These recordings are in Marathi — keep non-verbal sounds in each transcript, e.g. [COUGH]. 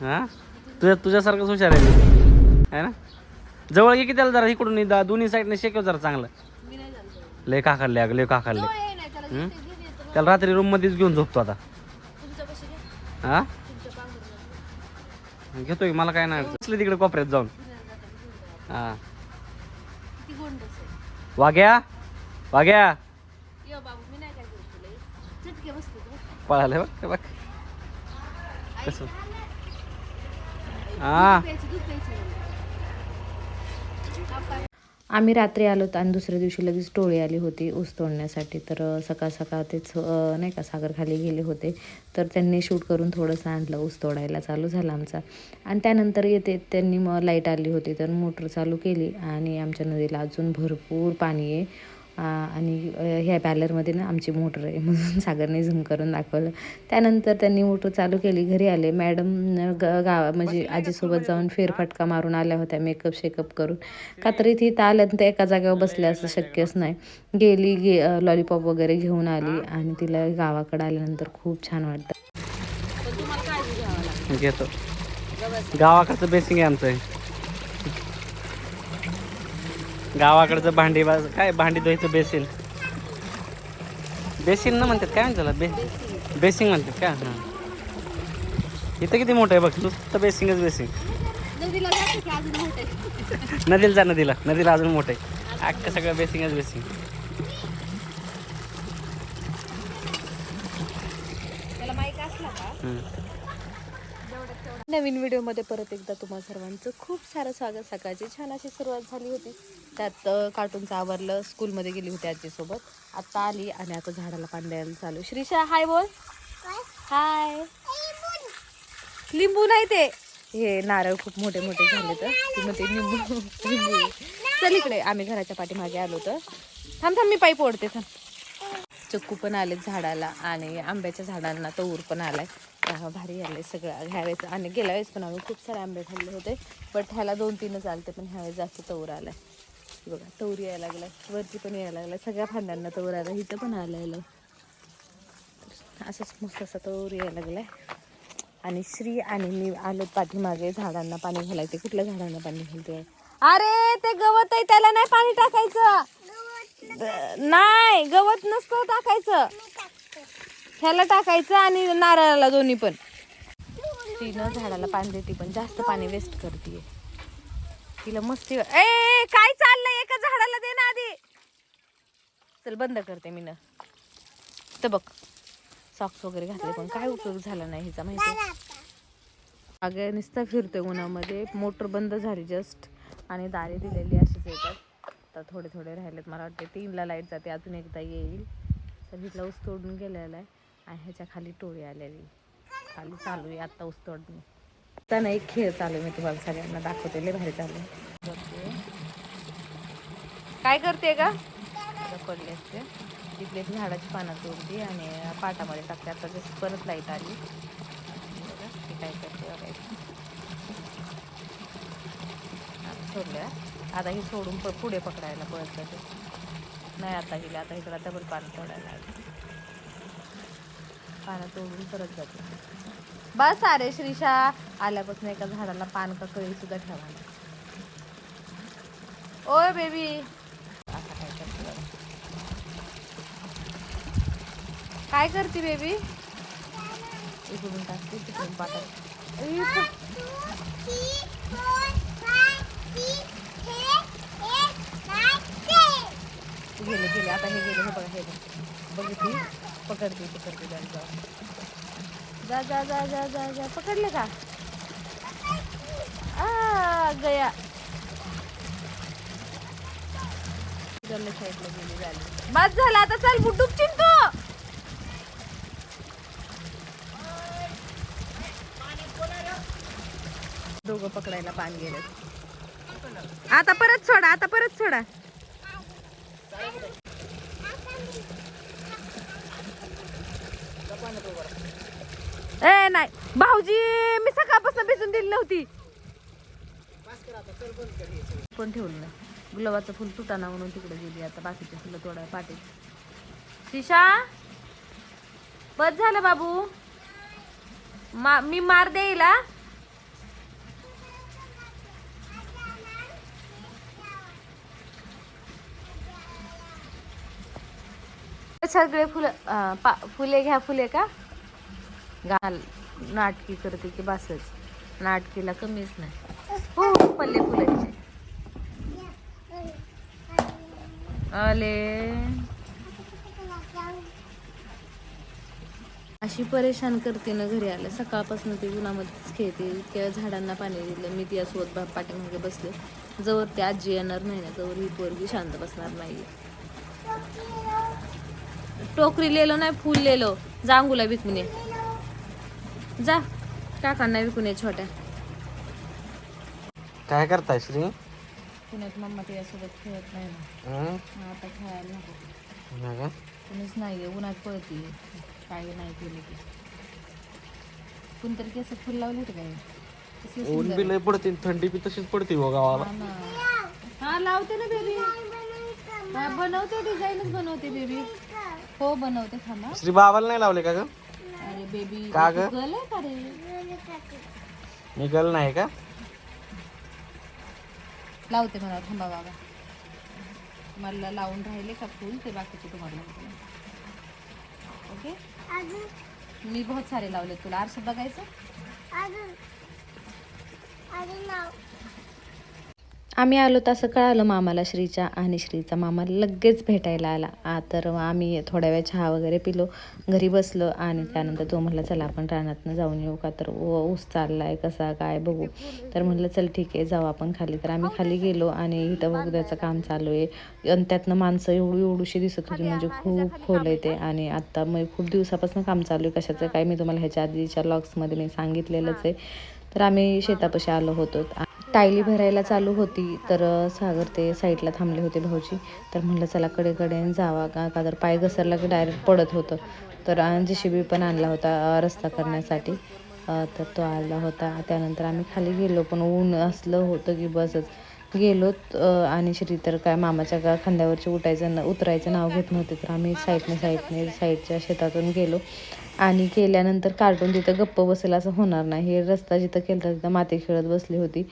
हा? तुझ्या तुझ्यासारखंच हुशार आहे है आहे ना? जवळ ये की त्याला जरा इकडून दोन्ही साईडने शेकव जरा चांगलं. मी नाही लय अगं लय काकडले त्याला रात्री रूम मध्येच घेऊन झोपतो आता. हा? घेतोय की, मला काय नाही. असले तिकडे कोपऱ्यात जाऊन. हा. वाघ्या? वाघ्या यो बाबू मी नाही काय करत तुला चटके बसते तू पळाले बघ हे बघ. कसं? हा. आम्ही रात्री आलो होतो आणि दुसऱ्या दिवशी लगेच टोळी आली होती ऊस तोडण्यासाठी. तर सकाळ सकाळ तेच नाही का सागर खाली गेले होते. तर त्यांनी शूट करून थोडंसं आणलं ऊस तोडायला चालू झाला आमचा. आणि त्यानंतर येते त्यांनी मग लाइट आली होती. तर मोटर चालू केली आणि आमच्या नदीला अजून भरपूर पाणी आहे. आणि ह्या बॅलरमध्ये ना आमची मोटर आहे म्हणून [LAUGHS] सागरने झूम करून दाखवलं. त्यानंतर त्यांनी मोटर चालू केली घरी आले. मॅडम ग गावा म्हणजे आजीसोबत जाऊन फेरफटका मारून आल्या होत्या मेकअप शेकअप करून. का तर इथे इथं आल्या तर एका जागेवर बसल्या असं शक्यच नाही. गेली गे लॉलीपॉप वगैरे घेऊन आली आणि तिला गावाकडे आल्यानंतर खूप छान वाटतं. घेतो. गावाकडचं बेसिंग आहे आमचं हे. गावाकडचं भांडी बा- काय भांडी धुवायचं बेसिन? बेसिन ना म्हणतात काय म्हणतात? बे बेसिंग म्हणतात का? हां. इथं किती मोठं आहे बघ नुसतं बेसिंगच बेसिंग नदीला जा नदीला नदीला अजून मोठं आहे. अख्खं सगळं बेसिंगच बेसिंग त्याला माईक असला का? नवीन व्हिडिओमध्ये परत एकदा तुम्हा सर्वांचं खूप सारं स्वागत. सकाळची छान अशी सुरुवात झाली होती. त्यात कार्टूनचं आवरलं स्कूलमध्ये गेली होती आजीसोबत. आत्ता आली आणि आता झाडाला पाणी द्यायला चालू. श्रीशा हाय बोल. हाय लिंबू नाही ते. हे नारळ खूप मोठे मोठे झाले तर. ती म्हणते लिंबू लिंबू. चल इकडे आम्ही घराच्या पाठीमागे आलो तर. थांब थांब मी पाईप ओढते थांब. चक्कू पण आले झाडाला आणि आंब्याच्या झाडांना तऊर पण आलाय. भारी आले सगळं. ह्या वेळेस आणि गेल्या वेळेस पण आम्ही खूप सारे आंबे खाल्ले होते बट ह्याला दोन तीनच आलते पण ह्यावेळेस जास्त तऊर आलाय. हे बघा तऊर यायला लागलाय वरती पण यायला लागलाय सगळ्या फांद्यांना तऊर आला इथं पण आलेलं. असंच मस्त असं तऊर यायला लागलाय. आणि श्री आणि मी आलो पाठीमागे झाडांना पाणी घालायचे कुठल्या झाडांना पाणी घालते अरे ते गवत आहे त्याला नाही पाणी टाकायचं. नाही गवत नसतं टाकायचं. ह्याला टाकायचं आणि नारळाला दोन्ही पण. तिनं झाडाला पाणी देते पण जास्त पाणी वेस्ट करते तिला मस्ती ए काय चाललंय? एका झाडाला दे ना आधी. चल बंद करते मी ना. तर बघ सॉक्स वगैरे घातले पण काय उपयोग झाला नाही हिचा माहिती अगं नुसतं फिरतोय उन्हामध्ये. मोटर बंद झाली जस्ट आणि दारे दिलेली अशीच येतात. आता थोडे थोडे राहिलेत मला वाटते तीनला लाइट जाते अजून एकदा येईल. तर हिथला ऊस तोडून गेलेला आहे. आणि ह्याच्या खाली टोळी आलेली. खाली चालू आहे आत्ता ऊस तोडणे आता ना एक खेळ चालू मी तुम्हाला सगळ्यांना दाखवते लय भारी चालू. काय करते का पडले असते. तिथले झाडाची पानं तोडते आणि पाटामध्ये टाकते. आता जसं परत लाइट आली. ती काय करते आता सोडल्या. आता ही सोडून पुढे पकडायला पळत जाते. नाही आता हिला आता इकडं डबल पानं तोडायला लागलं. पानं तोडून परत जाते. बस अरे श्रीषा आल्यापासून एका झाडाला पान का कळी सुद्धा ठेवा ओय बेबी. काय करते काय करते बेबी? इकडून टाकते तिकडून पाठवते गेले गेले आता हे गेले हे बघा हे बघ. बघितली? पकडते पकडते जा जा जा जा जा जा. पकडले का? आ गया. साईडला गेली झाली बस झाला आता चल बुटूक चिंटू. दोघं पकडायला पाणी गेले आता परत सोडा आता परत सोडा. ए नाही. भाऊजी मी सकाळपासून भिजून दिली नव्हती. पण ठेवलं नाही? गुलाबाचं फुल तुटाना म्हणून तिकडे गेली आता बाकीचे फुलं तोडा पाठी शिशा बस झालं बाबू. मा मी मार देईला सगळे फुलं पा फुले घ्या फुले का? घाल. नाटकी करते की बसच. नाटकीला कमीच नाही. हो पल्ले फुलायचे. आले. अशी परेशान करते ना घरी आलं सकाळपासून ते उन्हामध्येच खेळते. इतक्या झाडांना पाणी दिलं. मी तिच्यासोबत बा पाठीमागे बसले. जवळ ते आजी येणार नाही ना. जवळ ही पोरगी शांत बसणार नाही टोकरी लेलो नाही फुल लेलो. जा विकून ये. जा. काकांना विकून ये छोट्या? काय करताय श्री? पुण्यात मम्मा तिच्यासोबत खेळत नाही ना. हं? मग आता खेळायला नको. हा का? कुणीच नाही उन्हात पळते. काय नाही केलं की कोणतरी केस फुल लावले होते काय? कसले ऊन सुंदर. बी लय पडते थंडी बी तशीच पडते हो गावाला. हा ना. हा लावते ना बेबी हा बनवते डिझाईनच बनवते बेबी हो बनवते थांबा. श्री बाबाला नाही लावले का ग? अरे बेबी का ग? गल आहे का रे? निघाल नाही का? लावते मला थांबा बाबा. मला लावून राहिले का फुल ते बाकीचे तुम्हाला. ओके? मी बहुत सारे लावले तुला. आरशात बघायचं आम्ही आलो तसं कळालं मामाला श्रीच्या आणि श्रीचा मामा लगेच भेटायला आला. आ, तर आम्ही थोड्या वेळ चहा वगैरे पिलो घरी बसलो आणि त्यानंतर तो म्हटलं चला आपण रानातनं जाऊन येऊ का? तर ओ ऊस आहे कसा काय बघू. तर म्हटलं चल ठीक आहे जाऊ आपण खाली. तर आम्ही खाली गेलो आणि इथं बघण्याचं काम चालू आहे. आणि त्यातनं माणसं एवढी एवढीशी दिसत होती म्हणजे खूप खोल आहे ते. आणि आत्ता मग खूप दिवसापासून काम चालू आहे कशाचं काय मी तुम्हाला ह्याच्या आधीच्या लॉक्समध्ये मी सांगितलेलंच आहे. तर आम्ही शेतापाशी आलो होतो. टायली भरायला चालू होती तर सागर ते साईडला थांबले होते भाऊजी. तर म्हणलं चला कडेकडे जावा. का का तर पाय घसरला की डायरेक्ट पडत होतं. तर जे सी बी पण आणला होता रस्ता करण्यासाठी. तर तो आला होता. त्यानंतर आम्ही खाली गेलो पण ऊन असलं होतं की बसच. गेलोत आणि श्री तर काय मामाच्या का खांद्यावरचे उठायचं न उतरायचं नाव घेत नव्हते तर आम्ही साईडने साईडने साईडच्या शेतातून गेलो. आणि केल्यानंतर कार्टून तिथं गप्प बसेल असं होणार नाही. हे रस्ता जिथं केला तिथं माती खेळत बसली होती.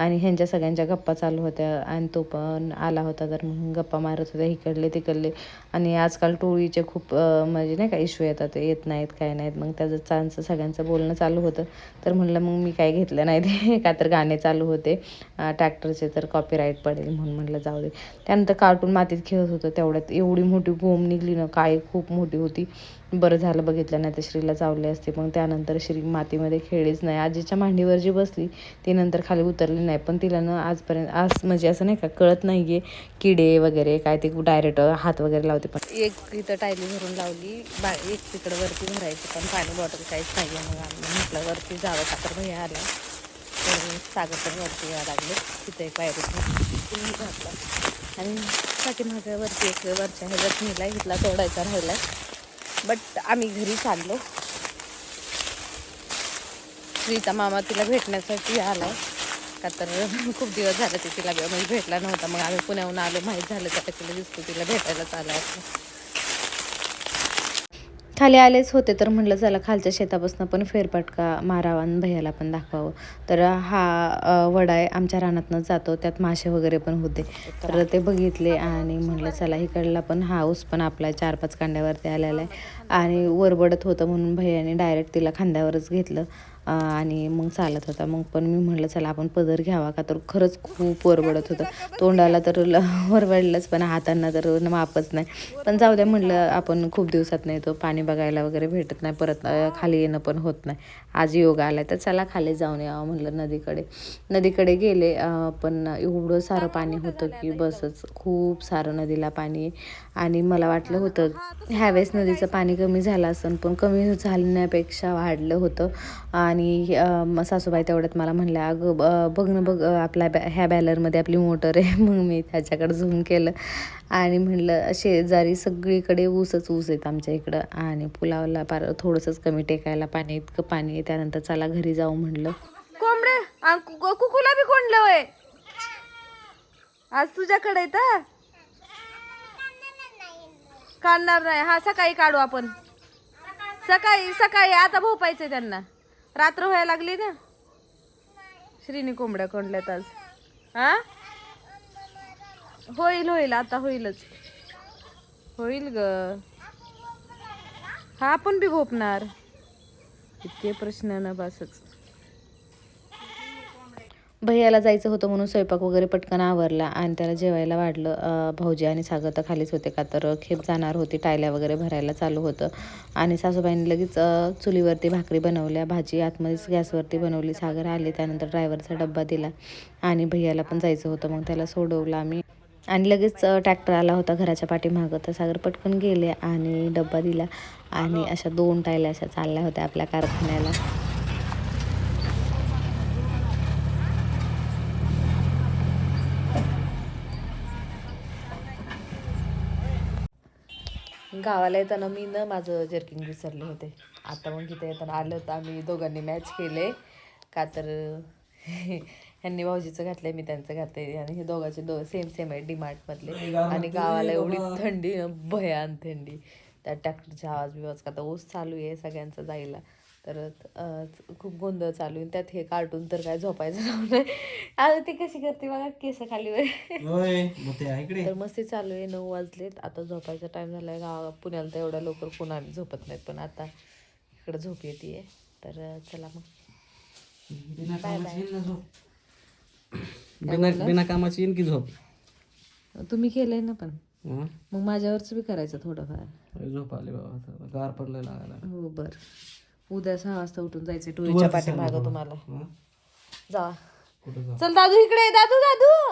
आणि ह्यांच्या सगळ्यांच्या गप्पा चालू होत्या. आणि तो पण आला होता तर मग गप्पा मारत होत्या इकडले तिकडले. आणि आजकाल टोळीचे खूप म्हणजे नाही का इश्यू येतात येत नाहीत काय नाहीत. मग त्याचं चांचं सगळ्यांचं बोलणं चालू होतं. तर म्हणलं मग मी काय घेतलं नाही ते. [LAUGHS] का तर गाणे चालू होते. ट्रॅक्टरचे तर कॉपीराईट पडेल म्हणून म्हटलं जाऊ दे. त्यानंतर कार्टून मातीत खेळत होतं तेवढ्यात. एवढी मोठी गोम निघली ना काय खूप मोठी होती. बरं झालं बघितलं नाही तर श्रीला चावले असते. मग त्यानंतर श्री मातीमध्ये खेळलीच नाही. आजीच्या मांडीवर जी बसली ती नंतर खाली उतरली नाही पण तिला ना आजपर्यंत आज म्हणजे असं नाही का कळत नाही आहे किडे वगैरे काय ते डायरेक्ट हात वगैरे लावते पण. एक इथं टायली भरून लावली बा एक तिकडं वरती भरायची पण पाणी बॉटल काहीच नाही आहे मग आम्ही. म्हटलं वरती जावं का? तर भैया आला तर सागर पण वरती यावं लागले. तिथं एक पायरी घातला. आणि पाठीमागे वरती एक वरच्या ह्याच्यात नेला इथला तोडायचा राहिला. बट आम्ही घरी चाललो. श्रीचा मामा तिला भेटण्यासाठी आलाय का तर [LAUGHS] खूप दिवस झाले ते तिला म्हणजे भेटला नव्हता. मग आम्ही पुण्याहून आलो माहीत झालं तर तिला दिसतो तिला भेटायलाच आला असं खाली आलेच होते तर म्हटलं चला खालच्या शेतापासून पण फेरफटका मारावा आणि भैयाला पण दाखवावं. तर हा वडाय वडा आहे आमच्या रानातनं जातो त्यात मासे वगैरे पण होते. तर ते बघितले आणि म्हटलं चला इकडला पण हा ऊस पण आपला चार पाच कांड्यावरती आलेला आहे. आणि वरबडत होतं म्हणून भैयाने डायरेक्ट तिला खांद्यावरच घेतलं. आणि मग चालत होता. मग पण मी म्हटलं चला आपण पदर घ्यावा का? तर खरंच खूप वरवडत होतं. तोंडाला तर ल- पण हातांना तर मापच नाही. पण जाऊ द्या म्हटलं आपण खूप दिवसात नाही तो पाणी बघायला वगैरे भेटत नाही. परत खाली येणं पण होत नाही. आज योग आला तर चला खाली जाऊन यावं म्हटलं नदीकडे. नदीकडे गेले पण एवढं सारं पाणी होतं की बसच. खूप सारं नदीला पाणी. आहे. आणि मला वाटलं होतं ह्यावेळेस नदीचं पाणी कमी झालं असं पण कमी झाल्यापेक्षा वाढलं होतं. आणि आणि सासूबाई तेवढ्यात मला म्हणल्या अगं बघ ना बघ आपल्या बॅ ह्या बॅलरमध्ये आपली मोटर आहे. [LAUGHS] मग मी त्याच्याकडे झूम केलं आणि म्हणलं शेजारी सगळीकडे ऊसच ऊस आहेत आमच्या इकडं आणि पुलावला पार थोडंसंच कमी टेकायला पाणी इतकं पाणी आहे. त्यानंतर चला घरी जाऊ म्हणलं. कोंबडे? कुकुला बी कोंडलं वय आज तुझ्याकडे येतं काढणार नाही. हा सकाळी काढू आपण. सकाळी सकाळी आता भोपायचं त्यांना. रात्र व्हायला लागली ना? श्रीनी कोंबड्या कोंडल्यात आज. हा होईल होईल आता होईलच. होईल ग. हा आपण बी भोपणार. इतके प्रश्न ना बसच. भैयाला जायचं होतं म्हणून स्वयंपाक वगैरे पटकन आवरला आणि त्याला जेवायला वाढलं. भाऊजी आणि सागर तर खालीच होते का तर खेप जाणार होती टायल्या वगैरे भरायला चालू होतं. आणि सासूबाईंनी लगेच चुलीवरती भाकरी बनवल्या भाजी आतमध्येच गॅसवरती बनवली. सागर आले त्यानंतर ड्रायव्हरचा डब्बा दिला आणि भैयाला पण जायचं होतं. मग त्याला सोडवलं आम्ही. आणि लगेच ट्रॅक्टर आला होता घराच्या पाठीमागं. तर सागर पटकन गेले आणि डब्बा दिला. आणि अशा दोन टायल्या अशा चालल्या होत्या आपल्या कारखान्याला. गावाला येताना मी ना माझं जर्किंग विसरले होते. आता मग तिथे येताना आलं तर आम्ही दोघांनी मॅच केले. का तर ह्यांनी भाऊजीचं घातलंय मी त्यांचं घातलंय आणि हे दोघांचे दो सेम सेम आहे डीमार्टमधले आणि गावाला एवढी थंडी भयान थंडी. त्या ट्रॅक्टरचा आवाज बिवाज का तर ऊस चालू आहे सगळ्यांचा जायला. तर खूप गोंधळ चालू आहे. त्यात हे कार्टून तर काय झोपायचं नाही. आता ती कशी करते बघा केस खाली आहे तर मस्ती चालू आहे नऊ वाजलेत. आता झोपायचा टाइम झालाय. गावा पुण्याला तर एवढ्या लवकर पुन्हा झोपत नाहीत. पण आता इकडे झोप येते तर चला मग. बिना कामाची बिना येईन की झोप? तुम्ही केलंय ना पण? मग माझ्यावरच बी करायचं थोडंफार. झोप आली बाबा. गार पडलं लागायला. हो बर. उद्या सहा वाजता उठून जायचं टुळीच्या पाठीमागं तुम्हाला? जा. चल दादू इकडे दादू दादू!